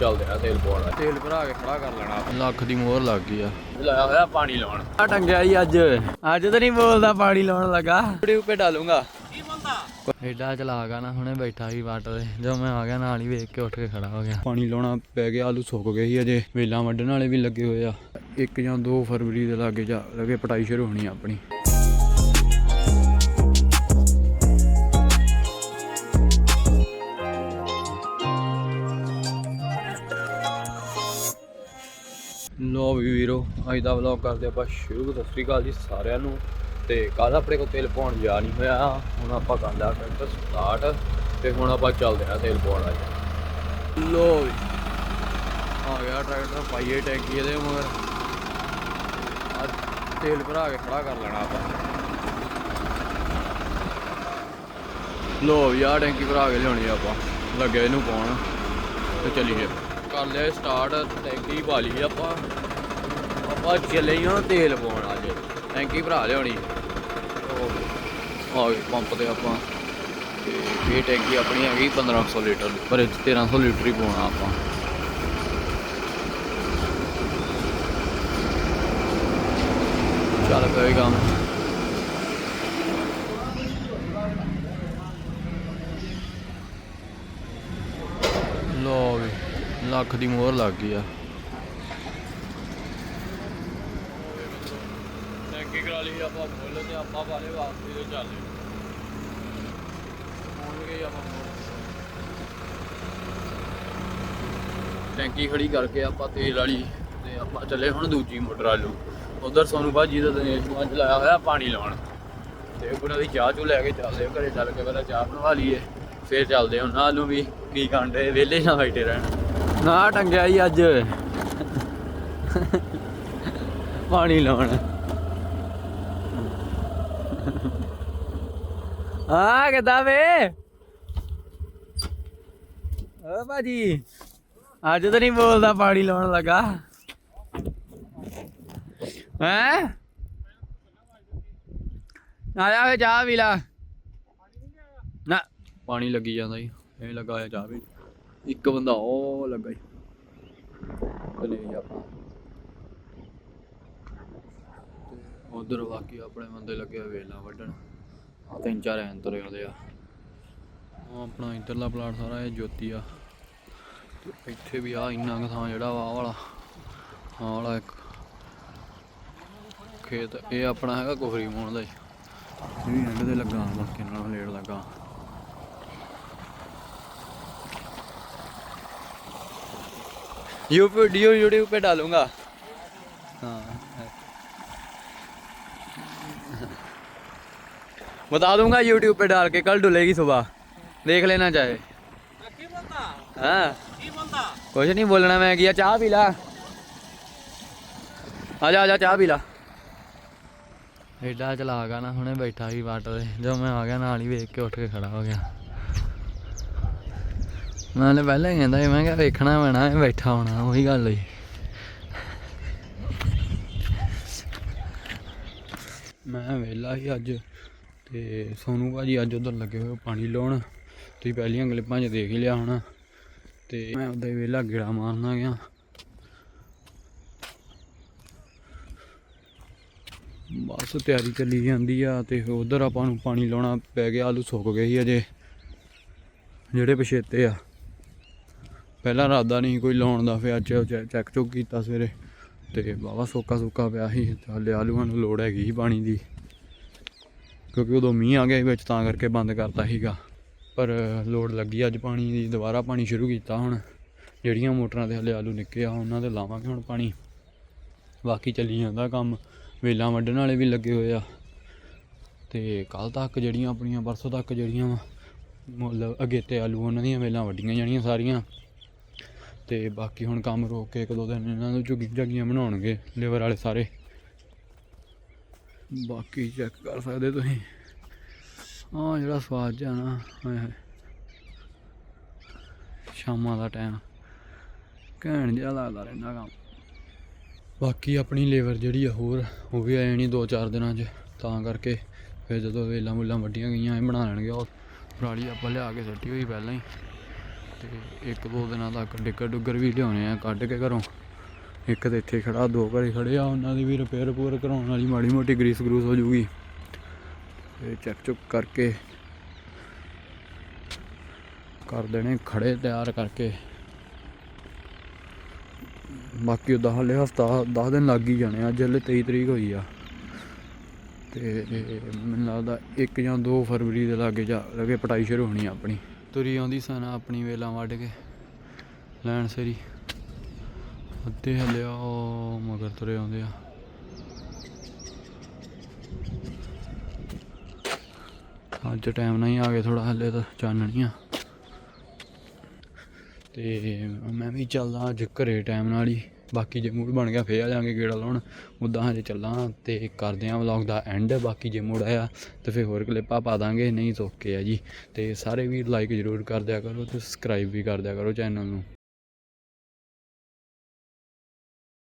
ਚੱਲਦੇ ਆ ਤੇਲ ਪਵਾਉਣਾ ਤੇਲ ਭਰਾ ਕੇ ਖੜਾ ਕਰ ਲੈਣਾ। ਲੱਖ ਦੀ ਮੋਹਰ ਲੱਗ ਗਈ ਆ। ਲਾਇਆ ਹੋਇਆ ਪਾਣੀ ਲਾਉਣ। ਆ ਟੰਗਿਆ ਹੀ ਅੱਜ। ਅੱਜ ਤਾਂ ਨਹੀਂ ਬੋਲਦਾ ਪਾਣੀ ਲਾਉਣ ਲੱਗਾ। ਵੀਡੀਓ ਪੇ ਡਾਲੂੰਗਾ। ਕੀ ਬੰਦਾ ਐਡਾ ਚਲਾਗਾ ਨਾ ਹੁਣੇ ਬੈਠਾ ਸੀ ਵਾਟ ਤੇ। ਜਦੋਂ ਮੈਂ ਆ ਗਿਆ ਨਾਲ ਹੀ ਵੇਖ ਕੇ ਉੱਠ ਕੇ ਖੜਾ ਹੋ ਗਿਆ। ਪਾਣੀ ਲਾਉਣਾ ਪੈ ਗਿਆ ਆਲੂ ਸੁੱਕ ਗਏ ਸੀ ਅਜੇ। ਵੇਲਾਂ ਵੱਢਣ ਵਾਲੇ ਵੀ ਲੱਗੇ ਹੋਏ ਆ। 1 ਜਾਂ 2 ਫਰਵਰੀ ਦੇ ਲਾਗੇ ਜਾ ਲਗੇ ਪਟਾਈ ਸ਼ੁਰੂ ਹੋਣੀ ਆ ਆਪਣੀ। ਵੀ ਵੀਰੋ, ਅੱਜ ਦਾ ਵਲੌਗ ਕਰਦੇ ਆਪਾਂ ਸ਼ੁਰੂ। ਸਤਿ ਸ੍ਰੀ ਅਕਾਲ ਜੀ ਸਾਰਿਆਂ ਨੂੰ। ਤੇ ਕੱਲ ਆਪਣੇ ਕੋਲ ਤੇਲ ਪਾਉਣ ਜਾ ਨਹੀਂ ਹੋਇਆ। ਹੁਣ ਆਪਾਂ ਕਰ ਲਿਆ ਟਰੈਕਟਰ ਸਟਾਰਟ ਤੇ ਹੁਣ ਆਪਾਂ ਚੱਲਦੇ ਹਾਂ ਤੇਲ ਪਾਉਣ ਅੱਜ। ਲੋ ਆ ਗਿਆ ਟਰੈਕਟਰ ਪਾਈਏ ਟੈਂਕੀ ਇਹਦੇ ਮਗਰ। ਅੱਜ ਤੇਲ ਭਰਾ ਕੇ ਖੜਾ ਕਰ ਲੈਣਾ ਆਪਾਂ। ਲੋ ਯਾਰ ਟੈਂਕੀ ਭਰਾ ਕੇ ਲਿਆਉਣੀ ਆਪਾਂ। ਲੱਗੇ ਇਹਨੂੰ ਪਾਉਣ। ਤੇ ਚੱਲੀਏ। ਕਰ ਲਿਆ ਸਟਾਰਟ ਟੈਂਕੀ ਪਾ ਲਈ ਆਪਾਂ। ਆਪਾਂ ਚੱਲੇ ਹਾਂ ਤੇਲ ਪਾਉਣ ਅੱਜ। ਟੈਂਕੀ ਭਰਾ, ਲਿਆਉਣੀ। ਆ ਪੰਪ ਤੇ ਆਪਾਂ। ਤੇ ਇਹ ਟੈਂਕੀ ਆਪਣੀ ਹੈਗੀ 1500 ਲੀਟਰ। ਪਰ ਇਹ 'ਚ 1300 ਲੀਟਰ ਹੀ ਪਾਉਣਾ ਆਪਾਂ। ਚੱਲ ਪਿਆ ਕੰਮ ਲੋ ਵੀ, ਲੱਖ ਦੀ ਮੋਹਰ ਲੱਗ ਗਈ ਆ। ਟੈਂਕੀ ਕਰਾ ਲਈ ਆਪਾਂ ਫੁੱਲ ਤੇ ਆਪਾਂ ਵਾਲੇ ਵਾਸਤੇ ਤੇ ਚੱਲੇ ਪਹੁੰਚ ਗਏ ਆਪਾਂ ਟੈਂਕੀ ਖੜੀ ਕਰਕੇ ਆਪਾਂ ਤੇਲ ਵਾਲੀ ਤੇ ਆਪਾਂ ਚੱਲੇ ਹੁਣ ਦੂਜੀ ਮੋਟਰ ਆਲੂ ਉਧਰ ਸੋਨੂ ਬਾਜੀ ਦਾ ਦਿਨੇਸ਼ ਨੂੰ ਅੱਜ ਹੋਇਆ ਪਾਣੀ ਲਾਉਣ। ਤੇ ਉਹਨਾਂ ਦੀ ਚਾਹ ਚੂ ਲੈ ਕੇ ਚੱਲਦੇ ਘਰੇ ਚੱਲ ਕੇ ਪਹਿਲਾਂ ਚਾਹ ਬਣਵਾ ਲਈਏ। ਫੇਰ ਚੱਲਦੇ ਹਾਂ ਉਹਨਾਂ ਨੂੰ ਵੀ ਕੀ ਕਾਂਡੇ ਵਿਹਲੇ ਨਾ ਬੈਠੇ ਰਹਿਣ। ਨਾ ਟੰਗਿਆ ਹੀ ਅੱਜ। ਪਾਣੀ ਲਾਉਣ। ਆ ਕਿੱਦਾਂ ਵੇ? ਓ ਭਾਜੀ, ਅੱਜ ਤਾਂ ਨਹੀਂ ਬੋਲਦਾ, ਪਾਣੀ ਲਾਉਣ ਲੱਗਾ। ਹੈ? ਆਇਆ ਵੇ, ਚਾਹ ਵੀ ਲਾ। ਨਾ। ਪਾਣੀ ਲੱਗੀ ਜਾਂਦਾ ਜੀ ਇਹ ਲੱਗਾ ਹੋਇਆ ਚਾਹ ਵੀ। ਇੱਕ ਬੰਦਾ ਉਹ ਲੱਗਾ ਜੀ। ਚਲੇ ਆਪਾਂ। ਉਧਰ ਬਾਕੀ ਆਪਣੇ ਬੰਦੇ ਲੱਗੇ ਹੋਏ ਵੇਲਾਂ ਵੱਢਣ ਆਹ ਤਿੰਨ ਚਾਰ ਐਂ ਤੁਰੇ ਆਉਂਦੇ ਆ ਉਹ ਆਪਣਾ ਇੱਧਰਲਾ ਪਲਾਟ ਸਾਰਾ ਇਹ ਜੋਤੀ ਆ ਤੇ ਇੱਥੇ ਵੀ ਆ ਇੰਨਾ ਕੁ ਥਾਂ ਜਿਹੜਾ ਵਾ ਆਹ ਵਾਲਾ ਆਹ ਵਾਲਾ ਇੱਕ ਖੇਤ ਇਹ ਆਪਣਾ ਹੈਗਾ ਕੋਹਰੀ ਮੋਣ ਦਾ ਜੀ ਇਹ ਵੀ ਐਂਡ ਤੇ ਲੱਗਾ ਬਾਕੀ ਨਾਲ ਲੇਟ ਲੱਗਾ यूट्यूब यूट्यूब पे डालूंगा हाँ बता दूंगा यूट्यूब पे डाल के कल डुलेगी सुबह देख लेना चाहे हाँ कुछ नहीं बोलना मैं किया चाह पी ला आजा आजा चाह पी ला ਐਡਾ ਚਲਾਗਾ ਨਾ ਹੁਣੇ ਬੈਠਾ ਸੀ ਵਾਟ ਤੇ ਜਦੋਂ ਮੈਂ ਆ ਗਿਆ ਨਾਲ ਹੀ ਵੇਖ ਕੇ ਉੱਠ ਕੇ ਖੜਾ ਹੋ ਗਿਆ ਮੈਂ ਤਾਂ ਪਹਿਲਾਂ ਹੀ ਕਹਿੰਦਾ ਸੀ ਮੈਂ ਕਿਹਾ ਵੇਖਣਾ ਪੈਣਾ ਇਹ ਬੈਠਾ ਹੋਣਾ ਉਹੀ ਗੱਲ ਹੋਈ ਮੈਂ ਵਿਹਲਾ ਸੀ ਅੱਜ ਤੇ ਸੋਨੂ ਭਾਜੀ ਅੱਜ ਉਧਰ ਲੱਗੇ ਹੋਏ ਪਾਣੀ ਲਾਉਣ। ਤੁਸੀਂ ਪਹਿਲੀਆਂ ਕਲਿੱਪਾਂ 'ਚ ਦੇਖ ਹੀ ਲਿਆ ਹੋਣਾ। ਤੇ ਮੈਂ ਉਦਾਂ ਹੀ ਵਿਹਲਾ ਗੇੜਾ ਮਾਰਨਾ ਗਿਆ। ਬਸ ਤਿਆਰੀ ਚੱਲੀ ਜਾਂਦੀ ਆ ਤੇ ਉਧਰ ਆਪਾਂ ਨੂੰ ਪਾਣੀ ਲਾਉਣਾ ਪੈ ਗਿਆ। ਆਲੂ ਸੁੱਕ ਗਏ ਸੀ ਅਜੇ, ਜਿਹੜੇ ਪਛੇਤੇ ਆ। ਪਹਿਲਾਂ ਰਾਦਾ ਨਹੀਂ ਕੋਈ ਲਾਉਣ ਦਾ, ਫਿਰ ਅੱਜ ਚੈੱਕ ਚੁੱਕ ਕੀਤਾ ਸਵੇਰੇ। ਤੇ ਬਾਵਾ ਸੋਕਾ ਸੋਕਾ ਪਿਆ ਸੀ। ਹਾਲੇ ਆਲੂਆਂ ਨੂੰ ਲੋੜ ਹੈਗੀ ਸੀ ਪਾਣੀ ਦੀ। ਕਿਉਂਕਿ ਉਦੋਂ ਮੀਂਹ ਆ ਗਿਆ ਵਿੱਚ, ਤਾਂ ਕਰਕੇ ਬੰਦ ਕਰਤਾ ਸੀਗਾ। ਪਰ ਲੋੜ ਲੱਗੀ, ਅੱਜ ਪਾਣੀ ਦੀ, ਦੁਬਾਰਾ ਪਾਣੀ ਸ਼ੁਰੂ ਕੀਤਾ ਹੁਣ। ਜਿਹੜੀਆਂ ਮੋਟਰਾਂ ਦੇ ਹਲੇ ਆਲੂ ਨਿੱਕੇ ਆ, ਉਹਨਾਂ ਤੇ ਲਾਵਾਂਗੇ ਹੁਣ ਪਾਣੀ। ਬਾਕੀ ਚੱਲੀ ਜਾਂਦਾ ਕੰਮ, ਵੇਲਾਂ ਵੱਢਣ ਵਾਲੇ ਵੀ ਲੱਗੇ ਹੋਏ ਆ। ਤੇ ਕੱਲ ਤੱਕ ਜਿਹੜੀਆਂ ਆਪਣੀਆਂ, ਪਰਸੋਂ ਤੱਕ ਜਿਹੜੀਆਂ ਵਾ, ਮੁੱਲ ਅਗੇਤੇ ਆਲੂ ਉਹਨਾਂ ਦੀਆਂ ਵੇਲਾਂ ਵੱਡੀਆਂ ਜਾਣੀਆਂ ਸਾਰੀਆਂ। ਤੇ ਬਾਕੀ ਹੁਣ ਕੰਮ ਰੋਕ ਕੇ ਇੱਕ ਦੋ ਦਿਨ ਇਹਨਾਂ ਨੂੰ ਝੁੱਗੀ ਝਾਗੀਆਂ ਬਣਾਉਣਗੇ, ਲੇਬਰ ਵਾਲੇ ਸਾਰੇ। ਬਾਕੀ ਚੈੱਕ ਕਰ ਸਕਦੇ ਤੁਸੀਂ। ਆਹ ਜਿਹੜਾ ਸਵਾਦ ਜਿਹਾ ਨਾ, ਹਾਏ ਹਾਏ। ਸ਼ਾਮਾਂ ਦਾ ਟਾਈਮ ਘੈਂਟ ਜਿਹਾ ਲੱਗਦਾ ਰਹਿੰਦਾ ਕੰਮ। ਬਾਕੀ ਆਪਣੀ ਲੇਬਰ ਜਿਹੜੀ ਆ ਹੋਰ, ਉਹ ਵੀ ਆ ਜਾਣੀ ਦੋ ਚਾਰ ਦਿਨਾਂ 'ਚ। ਤਾਂ ਕਰਕੇ ਫਿਰ ਜਦੋਂ ਵੇਲਾਂ ਮੁੱਲਾਂ ਵੱਡੀਆਂ ਗਈਆਂ, ਇਹ ਬਣਾ ਲੈਣਗੇ। ਉਹ ਪਰਾਲੀ ਆਪਾਂ ਲਿਆ ਕੇ ਸੱਟੀ ਹੋਈ ਪਹਿਲਾਂ ਹੀ। ਤੇ ਇੱਕ ਦੋ ਦਿਨਾਂ ਤੱਕ ਡਿੱਗਰ ਡੁੱਗਰ ਵੀ ਲਿਆਉਣੇ ਆ ਕੱਢ ਕੇ ਘਰੋਂ। ਇੱਕ ਤੇ ਇੱਥੇ ਖੜਾ ਦੋ ਘਰੇ ਖੜੇ ਆ, ਉਹਨਾਂ ਦੀ ਵੀ ਰਿਪੇਅਰ ਰਿਪੂਰ ਕਰਾਉਣ ਵਾਲੀ ਮਾੜੀ ਮੋਟੀ ਗਰੀਸ ਗਰੂਸ ਹੋ ਜੂਗੀ ਤੇ ਚੈੱਕ ਚੁੱਕ ਕਰਕੇ ਕਰ ਦੇਣੇ ਖੜੇ ਤਿਆਰ ਕਰਕੇ। ਬਾਕੀ ਉਹਦਾ ਹਲੇ ਹਫਤਾ 10 ਦਿਨ ਲੱਗ ਹੀ ਜਾਣੇ ਆ, ਅੱਜ ਹਲੇ 23 ਤਰੀਕ ਹੋਈ ਆ। ਤੇ ਮੈਨੂੰ ਲੱਗਦਾ 1 ਜਾਂ 2 ਫਰਵਰੀ ਦੇ ਲਾਗੇ ਜਾ ਲਗੇ ਪਟਾਈ ਸ਼ੁਰੂ ਹੋਣੀ ਆ ਆਪਣੀ। ਤੁਰੀ ਆਉਂਦੀ ਸਨ ਆਪਣੀ ਵੇਲਾਂ ਵੱਢ ਕੇ, ਲੈਣ ਸਰੀ। ਅੱਧੇ ਹਲੇ ਉਹ ਮਗਰ ਤੁਰੇ ਆਉਂਦੇ ਆ। ਅੱਜ ਟਾਈਮ ਨਹੀਂ ਆ ਗਏ ਥੋੜਾ ਹਲੇ ਤਾਂ ਚਾਨਣੀ ਆ ਤੇ ਮੈਂ ਵੀ ਚੱਲਦਾ ਅੱਜ ਘਰੇ ਟਾਈਮ ਨਾਲ ਹੀ। ਬਾਕੀ ਜੇ ਮੂਡ ਬਣ ਗਿਆ, ਫੇਰ ਆ ਜਾਾਂਗੇ ਗੇੜਾ ਲਾਉਣ। ਉਦਾਂ ਹਜੇ ਚੱਲਾਂ ਤੇ ਕਰਦੇ ਆਂ ਵਲੌਗ ਦਾ ਐਂਡ ਬਾਕੀ ਜੇ ਮੂਡ ਆਇਆ, ਤੇ ਫੇਰ ਹੋਰ ਕਲਿੱਪਾਂ ਪਾ ਦਾਂਗੇ। ਨਹੀਂ ਤਾਂ ਓਕੇ ਆ ਜੀ। ਤੇ ਸਾਰੇ ਵੀ ਲਾਈਕ ਜ਼ਰੂਰ ਕਰ ਦਿਆ ਕਰੋ ਤੇ ਸਬਸਕ੍ਰਾਈਬ ਵੀ ਕਰ ਦਿਆ ਕਰੋ ਚੈਨਲ ਨੂੰ।